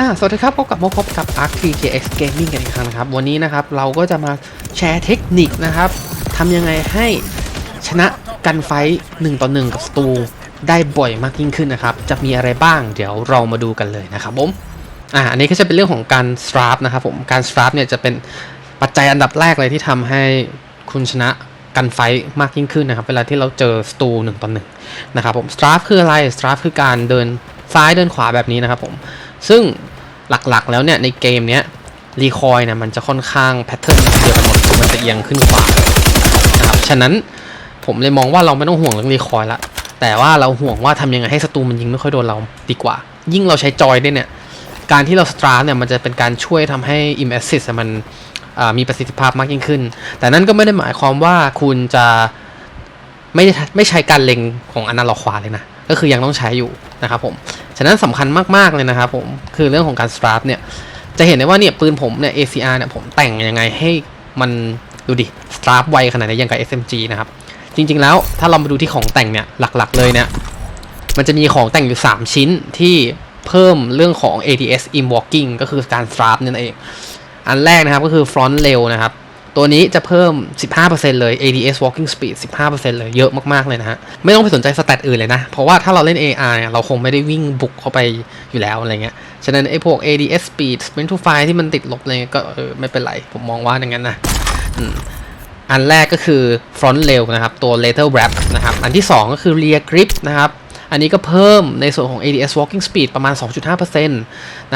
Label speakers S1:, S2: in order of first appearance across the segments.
S1: อ่าสวัสดีครับพบกับมาพบกับ Arc 3KX Gaming กันอีกครั้งนะครับ วันนี้นะครับเราก็จะมาแชร์เทคนิคนะครับทำยังไงให้ชนะกันไฟต์1ต่อ1กับสตูได้บ่อยมากยิ่งขึ้นนะครับ จะมีอะไรบ้างเดี๋ยวเรามาดูกันเลยนะครับผมอ่าอันนี้ก็จะเป็นเรื่องของการ strap นะครับผมการ strap เนี่ยจะเป็นปัจจัยอันดับแรกเลยที่ทำให้คุณชนะกันไฟต์มากยิ่งขึ้นนะครับ เวลาที่เราเจอสตู1ต่อ1นะครับผม strap คืออะไร strap คือการเดินซ้ายเดินขวาแบบนี้นะครับผม ซึ่งหลักๆแล้วเนี่ยในเกมเนี้ยรีคอยเนี่ยมันจะค่อนข้างแพทเทิร์นเดียวกันหมดคือมันจะเอียงขึ้นขวานะครับฉะนั้นผมเลยมองว่าเราไม่ต้องห่วงเรื่องรีคอยละแต่ว่าเราห่วงว่าทำยังไงให้ศัตรูมันยิงไม่ค่อยโดนเราดีกว่า ยิ่งเราใช้จอยด้เนี่ยการที่เราสตราร์เนี่ยมันจะเป็นการช่วยทำให้ Im Assist อะมันมีประสิทธิภาพมากยิ่งขึ้น แต่นั่นก็ไม่ได้หมายความว่าคุณจะไม่ได้ไม่ใช้การเล็งของอนาล็อกขวาเลยนะ ก็คือยังต้องใช้อยู่นะครับผม ฉะนั้นสำคัญมากๆเลยนะครับผมคือเรื่องของการ strap เนี่ยจะเห็นได้ว่าเนี่ยปืนผมเนี่ย ACR เนี่ยผมแต่งยังไงให้มันดูดิ strap ไวขนาดไหนอย่างกับ SMG นะครับจริงๆแล้วถ้าเรามาดูที่ของแต่งเนี่ยหลักๆเลยเนี่ยมันจะมีของแต่งอยู่ 3 ชิ้นที่เพิ่มเรื่องของ ADS in walking ก็คือการ strap นั่นเอง อันแรกนะครับก็คือ front rail นะครับ ตัวนี้จะเพิ่ม 15%เลย ADS walking speed 15%เลย เยอะมาก ๆ เลยนะฮะ ไม่ต้องไปสนใจสแตทอื่นเลยนะ เพราะว่าถ้าเราเล่น AR เนี่ย เราคงไม่ได้วิ่งบุกเข้าไปอยู่แล้วอะไรเงี้ย ฉะนั้นไอ้พวก ADS speed sprint to fire ที่มันติดลบอะไรเงี้ยก็ไม่เป็นไร ผมมองว่าอย่างนั้นนะอันแรกก็คือ front rail นะครับ ตัว lateral wrap นะครับ อันที่ 2 ก็คือ rear grip นะครับ อันนี้ก็เพิ่มในส่วนของ ADS walking speed ประมาณ 2.5%น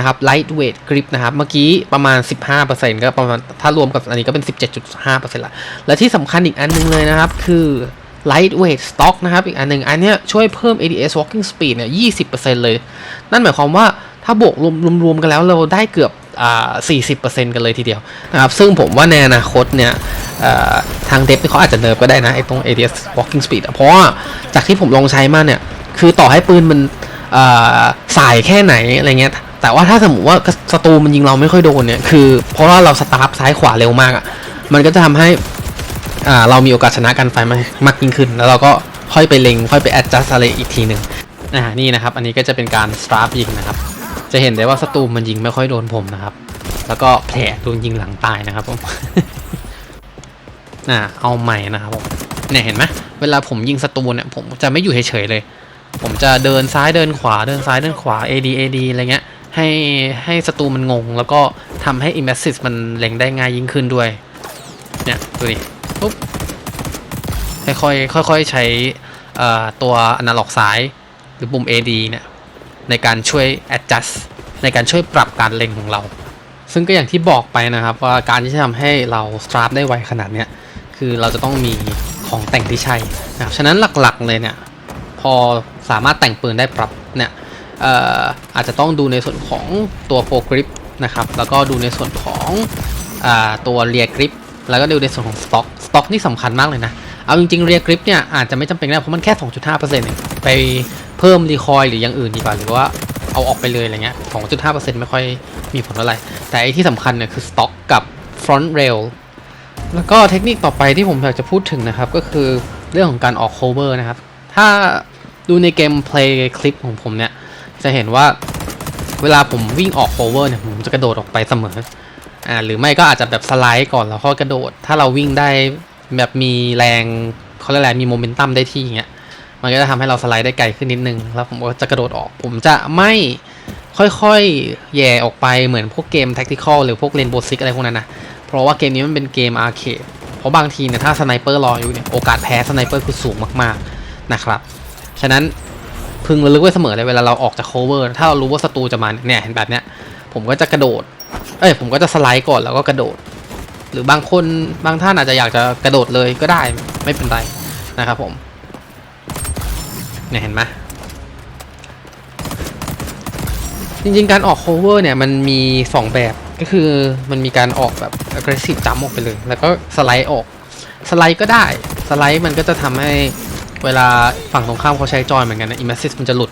S1: ะครับ lightweight grip นะครับเมื่อกี้ประมาณ 15%ก็ประมาณถ้ารวมกับอันนี้ก็เป็น 17.5%ละและที่สำคัญอีกอันหนึงเลยนะครับ คือ lightweight stock นะครับอีกอันหนึ่งอันเนี้ยช่วยเพิ่ม ADS walking speed เนี่ย 20%เลย นั่นหมายความว่าถ้าบวกรวมๆกันแล้วเราได้เกือบอ40%กันเลยทีเดียวนะครับซึ่งผมว่าในอนาคตเนี่ยทางเดฟเขาอาจจะเนิร์ฟก็ได้นะไอ้ตรง ADS walking speed เพราะว่าจากที่ผมลองใช้มาเนี่ย คือต่อให้ปืนมันสายแค่ไหนอะไรเงี้ย แต่ว่าถ้าสมมติว่าศัตรูมันยิงเราไม่ค่อยโดนเนี่ย คือเพราะว่าเราสตาร์ทซ้ายขวาเร็วมากอะ่ะ มันก็จะทำให้เรามีโอกาสชนะการไฟมากมากยิ่งขึ้น แล้วเราก็ค่อยไปเล็ง ค่อยไป adjust อะไรอีกทีหนึ่งอ่านี่นะครับ อันนี้ก็จะเป็นการ strap ยิงนะครับ จะเห็นได้ว่าศัตรูมันยิงไม่ค่อยโดนผมนะครับ แล้วก็แผลโดนยิงหลังตายนะครับผมอ่าเอาใหม่นะครับผมเนี่ยเห็นไหมเวลาผมยิงศัตรูเนี่ยผมจะไม่อยู่เฉยๆเลย ผมจะเดินซ้ายเดินขวาเดินซ้ายเดินขวา AD AD อะไรเงี้ยให้ให้ศัตรูมันงง แล้วก็ทำให้ Immersive มันเล็งได้ง่ายยิ่งขึ้นด้วย เนี่ย ดูดิปุ๊บค่อยๆค่อยๆใช้ตัว analog ซ้ายหรือปุ่ม AD เนี่ยในการช่วย adjust ในการช่วยปรับการเล็งของเรา ซึ่งก็อย่างที่บอกไปนะครับ ว่าการที่จะทำให้เรา strap ได้ไวขนาดเนี้ยคือเราจะต้องมีของแต่งที่ใช่นะครับฉะนั้นหลักๆเลยเนี่ยพอ สามารถแต่งปืนได้ปรับเนี่ยอาจจะต้องดูในส่วนของตัวโฟกริปนะครับแล้วก็ดูในส่วนของอตัวเรียกริปแล้วก็ดูในส่วนของสต็อกสต็อกนี่สำคัญมากเลยนะ เอาจริงๆเรียกริปเนี่ยอาจจะไม่จำเป็นก็ได้เพราะมันแค่ 2.5%เองไปเพิ่มรีคอยหรืออย่างอื่นดีกว่าหรือว่าเอาออกไปเลยอะไรเงี้ย 2.5%ไม่ค่อยมีผลอะไร แต่ไอที่สำคัญเนี่ยคือสต็อกกับฟรอนต์เรลแล้วก็เทคนิคต่อไปที่ผมอยากจะพูดถึงนะครับ ก็คือเรื่องของการออก cover นะครับ ถ้า ดูในเกมเพลย์คลิปของผมเนี่ย จะเห็นว่าเวลาผมวิ่งออก cover เนี่ยผมจะกระโดดออกไปเสมออ่าหรือไม่ก็อาจจะแบบสไลด์ก่อนแล้วค่อยกระโดด ถ้าเราวิ่งได้แบบมีแรงเขาเรียกอะไรมีโมเมนตัมได้ที่อย่างเงี้ยมันก็จะทำให้เราสไลด์ได้ไกลขึ้นนิดนึง แล้วผมก็จะกระโดดออก ผมจะไม่ค่อยๆ แย่ออกไปเหมือนพวกเกม tactical หรือพวก Rainbow Six อะไรพวกนั้นนะ เพราะว่าเกมนี้มันเป็นเกมอาร์เคดเพราะบางทีเนี่ยถ้าสไนเปอร์รออยู่เนี่ยโอกาสแพ้สไนเปอร์คือสูงมากๆนะครับ ฉะนั้นพึงระลึกไว้เสมอเลยเวลาเราออกจาก cover ถ้าเรารู้ว่าศัตรูจะมาเนี่ยเห็นแบบเนี้ยผมก็จะกระโดด เอ้ยผมก็จะสไลด์ก่อนแล้วก็กระโดด หรือบางคนบางท่านอาจจะอยากจะกระโดดเลยก็ได้ไม่เป็นไรนะครับผมเนี่ยเห็นไหมจริงๆ การออก cover เนี่ยมันมี 2 แบบก็คือมันมีการออกแบบ aggressive jump ออกไปเลย แล้วก็สไลด์ออก สไลด์ก็ได้ สไลด์มันก็จะทำให้ เวลาฝั่งตรงข้ามเขาใช้จอยเหมือนกันนะ immersive มันจะหลุด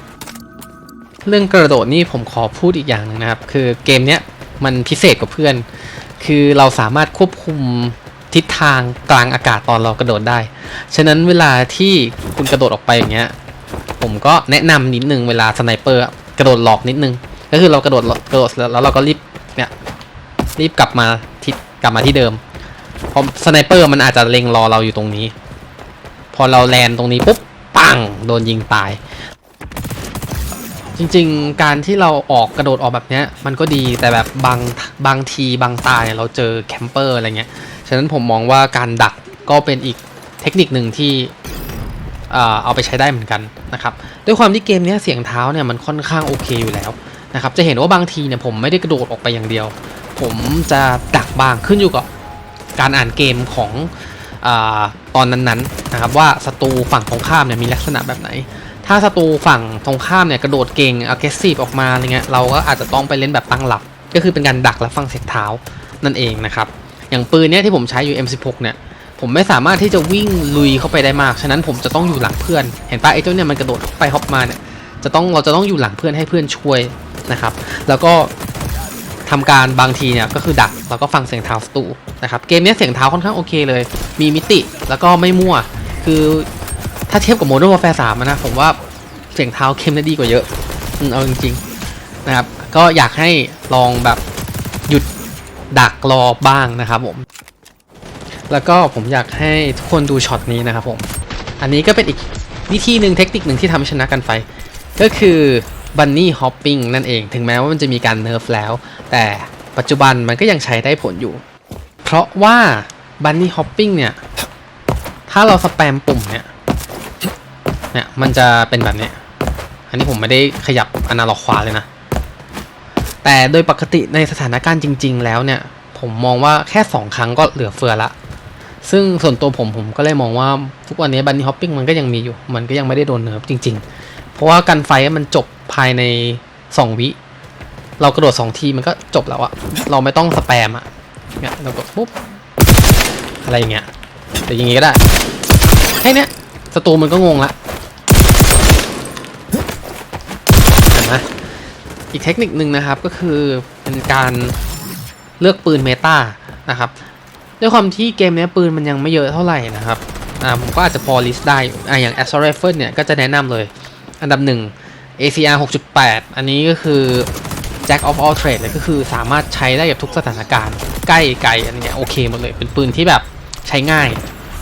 S1: เรื่องกระโดดนี่ผมขอพูดอีกอย่างหนึงนะครับ คือเกมเนี้ยมันพิเศษกว่าเพื่อน คือเราสามารถควบคุมทิศทางกลางอากาศตอนเรากระโดดได้ ฉะนั้นเวลาที่คุณกระโดดออกไปอย่างเงี้ย ผมก็แนะนำนิดนึงเวลาสไนเปอร์กระโดดหลอกนิดนึง ก็คือเรากระโดดกระโดดแล้วเราก็รีบเนี่ยรีบกลับมาที่กลับมาที่เดิม เพราะสไนเปอร์มันอาจจะเล็งรอเราอยู่ตรงนี้ พอเราแลนตรงนี้ปุ๊บปังโดนยิงตาย จริงๆ การที่เราออกกระโดดออกแบบเนี้ย มันก็ดีแต่แบบบางบางทีบางตาเนี่ยเราเจอแคมเปอร์อะไรเงี้ยฉะนั้นผมมองว่าการดักก็เป็นอีกเทคนิคหนึ่งที่เออเอาไปใช้ได้เหมือนกันนะครับด้วยความที่เกมนี้เสียงเท้าเนี่ยมันค่อนข้างโอเคอยู่แล้วนะครับจะเห็นว่าบางทีเนี่ยผมไม่ได้กระโดดออกไปอย่างเดียว ผมจะดักบ้างขึ้นอยู่กับการอ่านเกมของ ตอนนั้นๆนะครับว่าศัตรูฝั่งตรงข้ามเนี่ยมีลักษณะแบบไหน ถ้าศัตรูฝั่งตรงข้ามเนี่ยกระโดดเก่ง aggressive ออกมาอะไรเงี้ยเราก็อาจจะต้องไปเล่นแบบตั้งหลับ ก็คือเป็นการดักและฟังเสียงเท้านั่นเองนะครับอย่างปืนเนี่ยที่ผมใช้อยู่ M16 เนี่ยผมไม่สามารถที่จะวิ่งลุยเข้าไปได้มาก ฉะนั้นผมจะต้องอยู่หลังเพื่อน เห็นปะไอ้เจ้าเนี่ยมันกระโดดไปฮอปมาเนี่ย จะต้องเราจะต้องอยู่หลังเพื่อนให้เพื่อนช่วยนะครับ แล้วก็ ทำการบางทีเนี่ยก็คือดักแล้วก็ฟังเสียงเท้าศัตรูนะครับเกมนี้เสียงเท้าค่อนข้างโอเคเลย มีมิติแล้วก็ไม่มั่ว คือถ้าเทียบกับ Modern Warfare 3อะนะผมว่าเสียงเท้าเข้มได้ดีกว่าเยอะเอาจริงๆนะครับก็อยากให้ลองแบบหยุดดักรอบ้างนะครับผมแล้วก็ผมอยากให้ทุกคนดูช็อตนี้นะครับผมอันนี้ก็เป็นอีกวิธีหนึ่งเทคนิคหนึ่งที่ทำให้ชนะกันไฟ ก็คือบันนี่ฮอปปิ้งนั่นเอง ถึงแม้ว่ามันจะมีการเนิร์ฟแล้ว แต่ปัจจุบันมันก็ยังใช้ได้ผลอยู่ เพราะว่าบันนี่ฮอปปิ้งเนี่ย ถ้าเราสแปมปุ่มเนี่ย เนี่ย มันจะเป็นแบบนี้ อันนี้ผมไม่ได้ขยับอนาล็อกขวาเลยนะ แต่โดยปกติในสถานการณ์จริง ๆ แล้วเนี่ย ผมมองว่าแค่ 2 ครั้งก็เหลือเฟือละ ซึ่งส่วนตัวผมผมก็เลยมองว่า ทุกวันนี้บันนี่ฮอปปิ้งมันก็ยังมีอยู่ มันก็ยังไม่ได้โดนเนิร์ฟจริง ๆ เพราะว่ากันไฟมันจบภายใน 2 วิ เรากระโดด2ทีมันก็จบแล้วอะเราไม่ต้องสแปมอะเนี่ยเรากดปุ๊บอะไรอย่างเงี้ยแต่อย่างงี้ก็ได้แค่เนี้ยศัตรูมันก็งงละเห็นไหมอีกเทคนิคหนึ่งนะครับก็คือเป็นการเลือกปืนเมตานะครับด้วยความที่เกมนี้ปืนมันยังไม่เยอะเท่าไหร่นะครับอ่าผมก็อาจจะพอลิสต์ได้อยู่อ่าอย่าง Assault Rifle เนี่ยก็จะแนะนำเลย อันดับหนึ่ง ACR 6.8 อันนี้ก็คือ Jack of all trades เลยก็คือสามารถใช้ได้กับทุกสถานการณ์ ใกล้ไกลอันเนี้ยโอเคหมดเลย เป็นปืนที่แบบใช้ง่าย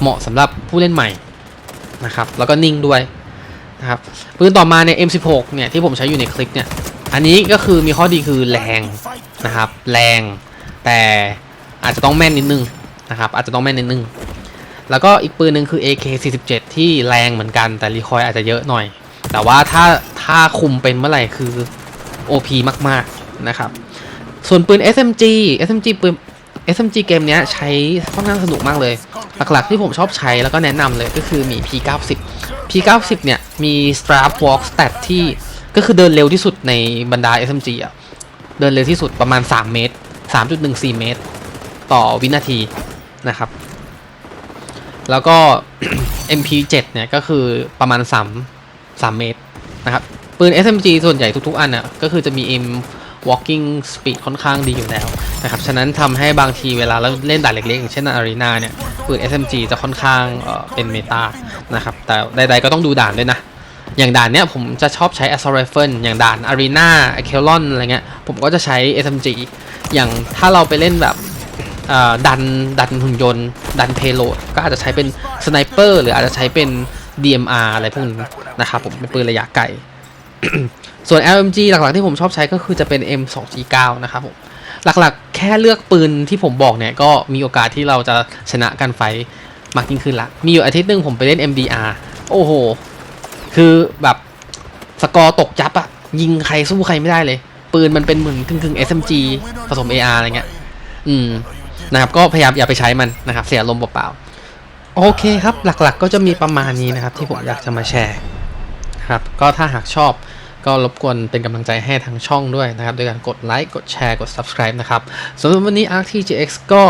S1: เหมาะสำหรับผู้เล่นใหม่นะครับแล้วก็นิ่งด้วยนะครับปืนต่อมาเนี่ย M16 เนี่ยที่ผมใช้อยู่ในคลิปเนี่ยอันนี้ก็คือมีข้อดีคือแรงนะครับแรงแต่อาจจะต้องแม่นนิดนึงนะครับอาจจะต้องแม่นนิดนึงแล้วก็อีกปืนหนึ่งคือ AK47 ที่แรงเหมือนกันแต่รีคอยอาจจะเยอะหน่อย แต่ว่าถ้าถ้าคุมเป็นเมื่อไหร่คือ OP มากๆนะครับ ส่วนปืน SMG SMG ปืน SMG เกมเนี้ยใช้ค่อนข้างสนุกมากเลย หลักๆที่ผมชอบใช้แล้วก็แนะนำเลยก็คือมี P90 P90 เนี่ยมี Strap Walk Stat ที่ก็คือเดินเร็วที่สุดในบรรดา SMG อะ เดินเร็วที่สุดประมาณ 3 เมตร 3.14 เมตร ต่อวินาทีนะครับ แล้วก็ MP7 เนี่ยก็คือประมาณ 3 3 เมตรนะครับ ปืน SMG ส่วนใหญ่ทุกๆ อันน่ะก็คือจะมี M walking speed ค่อนข้างดีอยู่แล้วนะครับ ฉะนั้นทำให้บางทีเวลาเราเล่นด่านเล็กๆ อย่างเช่นอารีนาเนี่ย ปืน SMG จะค่อนข้างเเป็นเมตานะครับ แต่ใดๆก็ต้องดูด่านด้วยนะ อย่างด่านเนี้ยผมจะชอบใช้ Assault Rifle อย่างด่าน Arena a c e l o n อะไรเงี้ย ผมก็จะใช้ SMG อย่างถ้าเราไปเล่นแบบดันดันหุ่นยนต์ ดันเพโลดก็อาจจะใช้เป็นสไนเปอร์หรืออาจจะใช้เป็น DMR อะไรพวกนี้นะครับผมเป็นปืนระยะไกล ส่วน LMG หลักๆที่ผมชอบใช้ก็คือจะเป็น M2G9 นะครับผม หลักๆ แค่เลือกปืนที่ผมบอกเนี่ย ก็มีโอกาสที่เราจะชนะกันไฟมากยิ่งขึ้นละ มีอยู่อาทิตย์หนึ่งผมไปเล่น MDR โอ้โห คือแบบสกอร์ตกยับอะยิงใครสู้ใครไม่ได้เลย ปืนมันเป็นเหมือนกึ่งๆ SMG ผสม AR อะไรเงี้ย อืม นะครับ ก็พยายามอย่าไปใช้มันนะครับ เสียลมเปล่าๆ โอเคครับ หลักๆ ก็จะมีประมาณนี้นะครับ ที่ผมอยากจะมาแชร์ครับ ก็ถ้าหากชอบ ก็รบกวนเป็นกำลังใจให้ทางช่องด้วยนะครับโดยการกดไลค์กดแชร์กด subscribe นะครับสำหรับวันนี้ ArcTGX ก็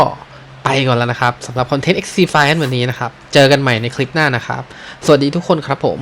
S1: ไปก่อนแล้วนะครับสำหรับคอนเทนต์ XC f i วันนี้นะครับ เจอกันใหม่ในคลิปหน้านะครับ สวัสดีทุกคนครับผม